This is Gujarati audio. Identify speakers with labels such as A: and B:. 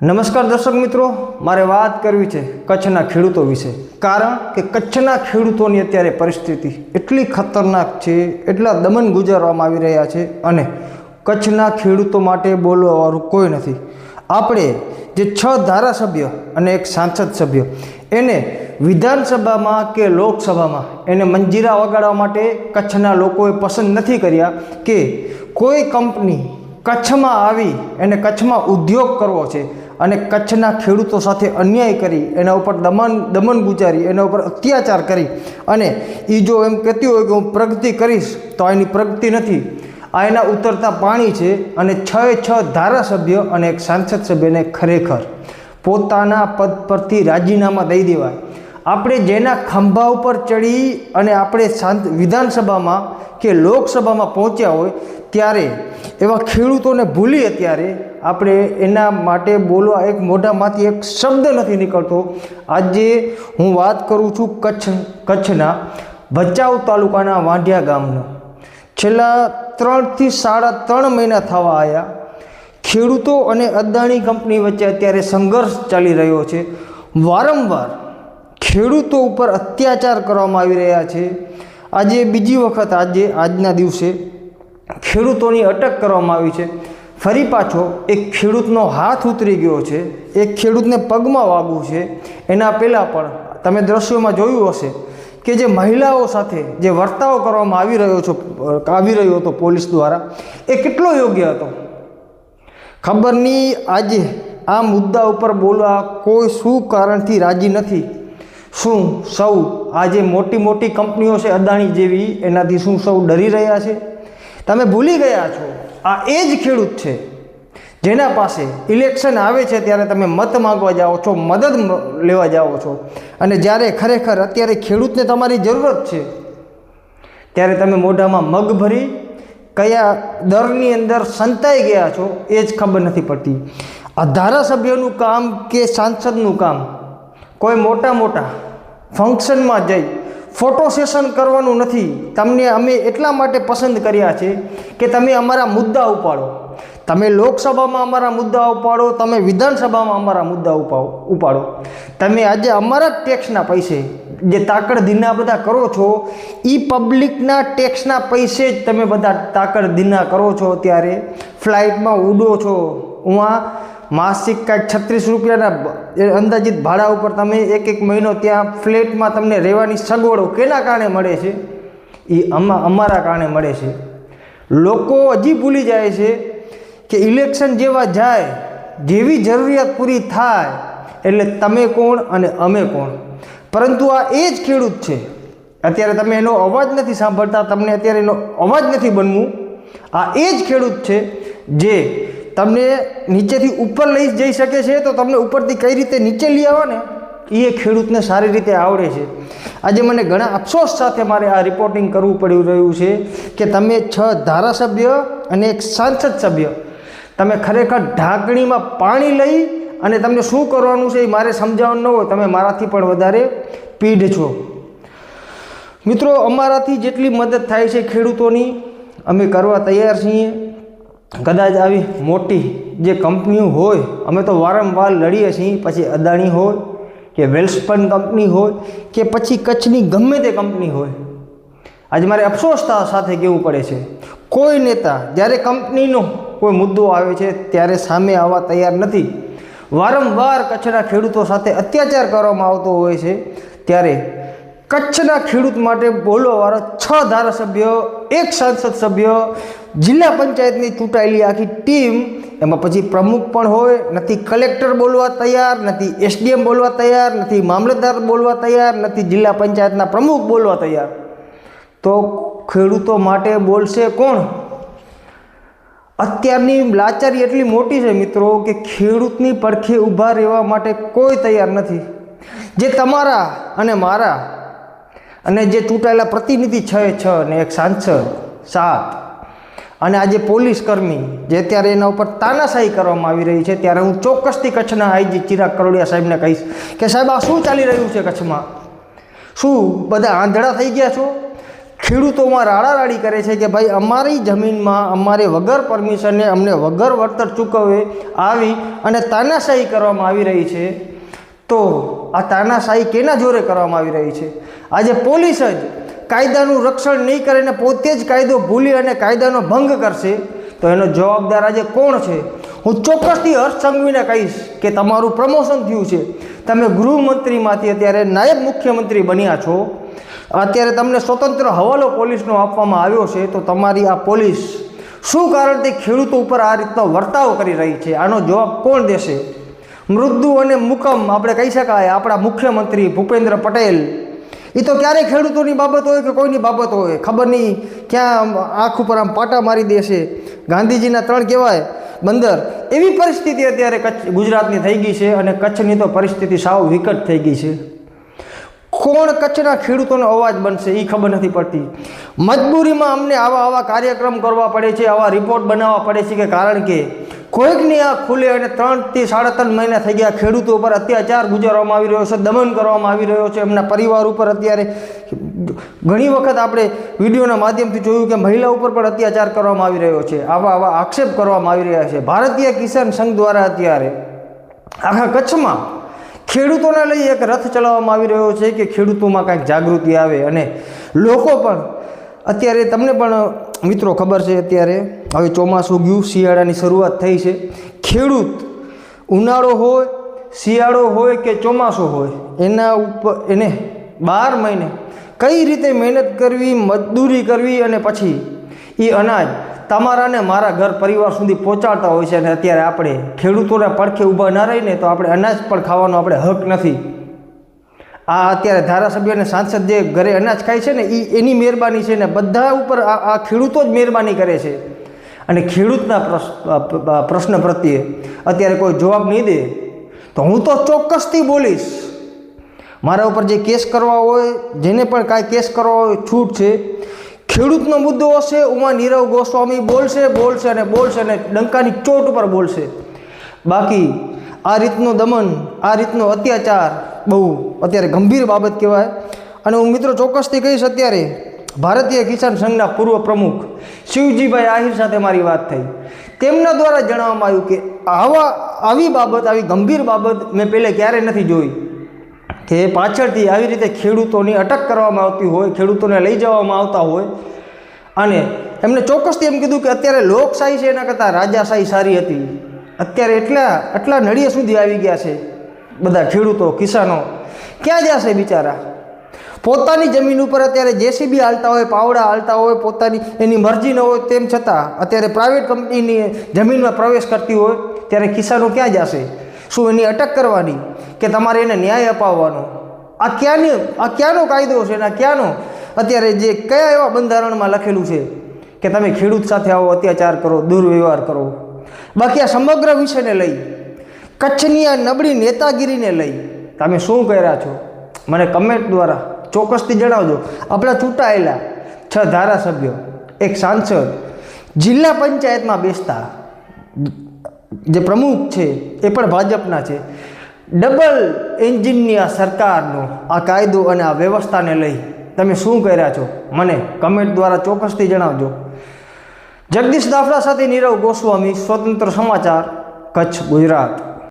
A: નમસ્કાર દર્શક મિત્રો, મારે વાત કરવી છે કચ્છના ખેડૂતો વિશે. કારણ કે કચ્છના ખેડૂતોની અત્યારે પરિસ્થિતિ એટલી ખતરનાક છે, એટલા દમન ગુજારવામાં આવી રહ્યા છે અને કચ્છના ખેડૂતો માટે બોલવાવાળું કોઈ નથી. આપણે જે છ ધારાસભ્ય અને એક સાંસદ સભ્ય, એને વિધાનસભામાં કે લોકસભામાં એને મંજીરા વગાડવા માટે કચ્છના લોકોએ પસંદ નથી કર્યા કે કોઈ કંપની કચ્છમાં આવી, એને કચ્છમાં ઉદ્યોગ કરવો છે અને કચ્છના ખેડૂતો સાથે અન્યાય કરી, એના ઉપર દમન દમન ગુજારી, એના ઉપર અત્યાચાર કરી. અને એ જો એમ કહેતી હોય કે હું પ્રગતિ કરીશ, તો એની પ્રગતિ નથી. આ એના ઉતરતા પાણી છે અને છ એ છ ધારાસભ્ય અને એક સાંસદ સભ્યને ખરેખર પોતાના પદ પરથી રાજીનામા દઈ દેવાય. આપણે જેના ખંભા ઉપર ચડી અને આપણે શાંત વિધાનસભામાં કે લોકસભામાં પહોંચ્યા હોય, ત્યારે એવા ખેડૂતોને ભૂલી અત્યારે આપણે એના માટે બોલવા એક મોઢામાંથી એક શબ્દ નથી નીકળતો. આજે હું વાત કરું છું કચ્છ, કચ્છના ભચાઉ તાલુકાના વાંઢિયા ગામનો. છેલ્લા ત્રણથી સાડા ત્રણ મહિના થવા આવ્યા ખેડૂતો અને અદાણી કંપની વચ્ચે અત્યારે સંઘર્ષ ચાલી રહ્યો છે. વારંવાર ખેડૂતો ઉપર અત્યાચાર કરવામાં આવી રહ્યા છે. આજે બીજી વખત, આજે આજના દિવસે ખેડૂતોની અટક કરવામાં આવી છે. ફરી પાછો એક ખેડૂતનો હાથ ઉતરી ગયો છે. એક ખેડૂતને પગમાં વાગવું છે. એના પહેલાં પણ તમે દ્રશ્યોમાં જોયું હશે કે જે મહિલાઓ સાથે જે વર્તાવ કરવામાં આવી રહ્યો છો, આવી રહ્યો હતો પોલીસ દ્વારા, એ કેટલો યોગ્ય હતો? ખબર નહીં આજે આ મુદ્દા ઉપર બોલવા કોઈ શું કારણથી રાજી નથી. શું સૌ આજે મોટી મોટી કંપનીઓ છે અદાણી જેવી, એનાથી શું સૌ ડરી રહ્યા છે? તમે ભૂલી ગયા છો. આ એ જ ખેડૂત છે. જેના પાસે ઇલેક્શન આવે છે ત્યારે તમે મત માગવા જાઓ છો, મદદ લેવા જાઓ છો. અને જ્યારે ખરેખર અત્યારે ખેડૂતને તમારી જરૂરત છે, ત્યારે તમે મોઢામાં મગ ભરી કયા દરની અંદર સંતાઈ ગયા છો એ જ ખબર નથી પડતી. આ ધારાસભ્યનું કામ કે સાંસદનું કામ? કોઈ મોટા મોટા ફંક્શનમાં જઈ ફોટો સેશન કરવાનું નથી. તમને અમે એટલા માટે પસંદ કર્યા છે કે તમે અમારા મુદ્દા ઉપાડો. તમે લોકસભામાં અમારા મુદ્દા ઉપાડો, તમે વિધાનસભામાં અમારા મુદ્દા ઉપાડો ઉપાડો. તમે આજે અમારા જ ટેક્સના પૈસે જે તાકડ ધીના બધા કરો છો એ પબ્લિકના ટેક્સના પૈસે જ તમે બધા તાકડ ધીના કરો છો ત્યારે ફ્લાઇટમાં ઉડો છો. ઉમાં માસિક કાંઈક છત્રીસ રૂપિયાના અંદાજિત ભાડા ઉપર તમે એક એક મહિનો ત્યાં ફ્લેટમાં તમને રહેવાની સગવડો કેના કારણે મળે છે? એ અમા, અમારા કારણે મળે છે. લોકો હજી ભૂલી જાય છે કે ઇલેક્શન જેવા જાય, જેવી જરૂરિયાત પૂરી થાય, એટલે તમે કોણ અને અમે કોણ? પરંતુ આ એ જ ખેડૂત છે. અત્યારે તમે એનો અવાજ નથી સાંભળતા, તમને અત્યારે એનો અવાજ નથી બનવું. આ એ જ ખેડૂત છે જે તમને નીચેથી ઉપર લઈ જઈ શકે છે, તો તમને ઉપરથી કઈ રીતે નીચે લઈ આવો એ ખેડૂતને સારી રીતે આવડે છે. આજે મને ઘણા અફસોસ સાથે મારે આ રિપોર્ટિંગ કરવું પડી રહ્યું છે કે તમે છ ધારાસભ્ય અને એક સાંસદ સભ્ય. તમે ખરેખર ઢાંકણીમાં પાણી લઈ અને તમને શું કરવાનું છે એ મારે સમજાવવાનું ન હોય, તમે મારાથી પણ વધારે પીઢ છો. મિત્રો, અમારાથી જેટલી મદદ થાય છે ખેડૂતોની, અમે કરવા તૈયાર છીએ. કદાચ આવી મોટી જે કંપનીઓ હોય, અમે તો વારંવાર લડીએ છીએ, પછી અદાણી હોય, કે વેલ્સપન કંપની હોય, કે પછી કચ્છની ગમે તે કંપની હોય. આજે મારે અફસોસતા સાથે કહેવું પડે છે. કોઈ નેતા જ્યારે કંપનીનો કોઈ મુદ્દો આવે છે, ત્યારે સામે આવવા તૈયાર નથી. વારંવાર કચ્છના ખેડૂતો સાથે અત્યાચાર કરવામાં આવતો હોય છે, ત્યારે કચ્છના ખેડૂત માટે બોલવાવાળા છ ધારાસભ્યો, એક સાંસદ સભ્ય, જિલ્લા પંચાયતની ચૂંટાયેલી આખી ટીમ, એમાં પછી પ્રમુખ પણ હોય, નથી કલેક્ટર બોલવા તૈયાર, નથી એસડીએમ બોલવા તૈયાર, નથી મામલતદાર બોલવા તૈયાર, નથી જિલ્લા પંચાયતના પ્રમુખ બોલવા તૈયાર. તો ખેડૂતો માટે બોલશે કોણ? અત્યારની લાચારી એટલી મોટી છે મિત્રો કે ખેડૂતની પડખે ઊભા રહેવા માટે કોઈ તૈયાર નથી. જે તમારા અને મારા અને જે ચૂંટાયેલા પ્રતિનિધિ છ છ અને એક સાંસદ, સાત. અને આજે પોલીસ કર્મી, જે અત્યારે એના ઉપર તાનાશાહી કરવામાં આવી રહી છે, ત્યારે હું ચોક્કસથી કચ્છના આઈજી ચિરાગ કરોડિયા સાહેબને કહીશ કે સાહેબ, આ શું ચાલી રહ્યું છે કચ્છમાં? શું બધા આંધળા થઈ ગયા છો? ખેડૂતોમાં રાડારાડી કરે છે કે ભાઈ, અમારી જમીનમાં અમારે વગર પરમિશને અમને વગર વળતર ચૂકવે આવી અને તાનાશાહી કરવામાં આવી રહી છે. તો આ તાનાશાહી કેના જોરે કરવામાં આવી રહી છે? આજે પોલીસ જ કાયદાનું રક્ષણ નહીં કરીને પોતે જ કાયદો ભૂલી અને કાયદાનો ભંગ કરશે, તો એનો જવાબદાર આજે કોણ છે? હું ચોક્કસથી હર્ષ સંઘવીને કહીશ કે તમારું પ્રમોશન થયું છે. તમે ગૃહમંત્રીમાંથી અત્યારે નાયબ મુખ્યમંત્રી બન્યા છો. અત્યારે તમને સ્વતંત્ર હવાલો પોલીસનો આપવામાં આવ્યો છે, તો તમારી આ પોલીસ શું કારણથી ખેડૂતો ઉપર આ રીતનો વર્તાવ કરી રહી છે? આનો જવાબ કોણ દેશે? મૃદુ અને મુકમ, આપણે કહી શકાય, આપણા મુખ્યમંત્રી ભૂપેન્દ્ર પટેલ. એ તો ક્યારેય ખેડૂતોની બાબત હોય કે કોઈની બાબત હોય? ખબર નહીં ક્યાં આંખ ઉપર આમ પાટા મારી દેશે ગાંધીજીના ત્રણ કહેવાય. બંદર, એવી પરિસ્થિતિ અત્યારે કચ્છ, ગુજરાતની થઈ ગઈ છે અને કચ્છની તો પરિસ્થિતિ સાવ વિકટ થઈ ગઈ છે. કોણ કચ્છના ખેડૂતોનો અવાજ બનશે એ ખબર નથી પડતી. મજબૂરીમાં અમને આવા આવા કાર્યક્રમ કરવા પડે છે, આવા રિપોર્ટ બનાવવા પડે છે કે કારણ કે કોઈકની આ ખુલે અને ત્રણથી સાડા ત્રણ મહિના થઈ ગયા ખેડૂતો ઉપર અત્યાચાર ગુજારવામાં આવી રહ્યો છે, દમન કરવામાં આવી રહ્યો છે, એમના પરિવાર ઉપર અત્યારે ઘણી વખત આપણે વિડીયોના માધ્યમથી જોયું કે મહિલા ઉપર પણ અત્યાચાર કરવામાં આવી રહ્યો છે, આવા આવા આક્ષેપ કરવામાં આવી રહ્યા છે. ભારતીય કિસાન સંઘ દ્વારા અત્યારે આખા કચ્છમાં ખેડૂતોને લઈ એક રથ ચલાવવામાં આવી રહ્યો છે કે ખેડૂતોમાં કાંઈક જાગૃતિ આવે અને લોકો પણ, અત્યારે તમને પણ મિત્રો ખબર છે અત્યારે હવે ચોમાસું ગયું, શિયાળાની શરૂઆત થઈ છે. ખેડૂત ઉનાળો હોય, શિયાળો હોય કે ચોમાસું હોય, એના ઉપર એને બાર મહિને કઈ રીતે મહેનત કરવી, મજદૂરી કરવી અને પછી એ અનાજ તમારા ને મારા ઘર પરિવાર સુધી પહોંચાડતા હોય છે અને અત્યારે આપણે ખેડૂતોના પડખે ઊભા ના રહીને તો આપણે અનાજ પણ ખાવાનો આપણે હક નથી. આ અત્યારે ધારાસભ્ય અને સાંસદ જે ઘરે અનાજ ખાય છે ને એ એની મહેરબાની છે ને, બધા ઉપર આ ખેડૂતો જ મહેરબાની કરે છે. અને ખેડૂતના પ્રશ્ન પ્રત્યે અત્યારે કોઈ જવાબ નહીં દે, તો હું તો ચોક્કસથી બોલીશ. મારા ઉપર જે કેસ કરવા હોય, જેને પણ કાંઈ કેસ કરવા હોય, છૂટ છે. ખેડૂતનો મુદ્દો હશે, ઉમા નીરવ ગોસ્વામી બોલશે બોલશે અને બોલશે અને ડંકાની ચોટ ઉપર બોલશે. બાકી આ રીતનું દમન, આ રીતનો અત્યાચાર બહુ અત્યારે ગંભીર બાબત કહેવાય. અને હું મિત્રો ચોક્કસથી કહીશ અત્યારે ભારતીય કિસાન સંઘના પૂર્વ પ્રમુખ શિવજીભાઈ આહિર સાથે મારી વાત થઈ. તેમના દ્વારા જણાવવામાં આવ્યું કે આવા, આવી બાબત, આવી ગંભીર બાબત મેં પહેલે ક્યારેય નથી જોઈ. કે પાછળથી આવી રીતે ખેડૂતોની અટક કરવામાં આવતી હોય, ખેડૂતોને લઈ જવામાં આવતા હોય. અને એમને ચોક્કસથી એમ કીધું કે અત્યારે લોકશાહી છે, એના કરતાં રાજાશાહી સારી હતી. અત્યારે એટલા આટલા નળિયે સુધી આવી ગયા છે બધા ખેડૂતો, કિસાનો. ક્યાં જશે બિચારા? પોતાની જમીન ઉપર અત્યારે જેસીબી હાલતા હોય, પાવડા હાલતા હોય, પોતાની એની મરજી ન હોય તેમ છતાં અત્યારે પ્રાઇવેટ કંપનીની જમીનમાં પ્રવેશ કરતી હોય, ત્યારે કિસાનો ક્યાં જશે? શું એની અટક કરવાની કે તમારે એને ન્યાય અપાવવાનો? આ ક્યાંની, આ ક્યાંનો કાયદો છે અને ક્યાંનો? અત્યારે જે કયા એવા બંધારણમાં લખેલું છે કે તમે ખેડૂત સાથે આવો, અત્યાચાર કરો, દુર્વ્યવહાર કરો? બાકી આ સમગ્ર વિષયને લઈ, કચ્છની આ નબળી નેતાગીરીને લઈ, તમે શું કર્યા છો? મને કમેન્ટ દ્વારા ચોક્કસથી જણાવજો. આપણા ચૂંટાયેલા છ ધારાસભ્યો, એક સાંસદ, જિલ્લા પંચાયતમાં બેસતા જે પ્રમુખ છે, એ પણ ભાજપના છે. ડબલ એન્જિનની આ સરકારનો આ કાયદો અને આ વ્યવસ્થાને લઈ તમે શું કર્યા છો? મને કમેન્ટ દ્વારા ચોક્કસથી જણાવજો. જગદીશ દાફડા સાથે નીરવ ગોસ્વામી, સ્વતંત્ર સમાચાર, કચ્છ ગુજરાત.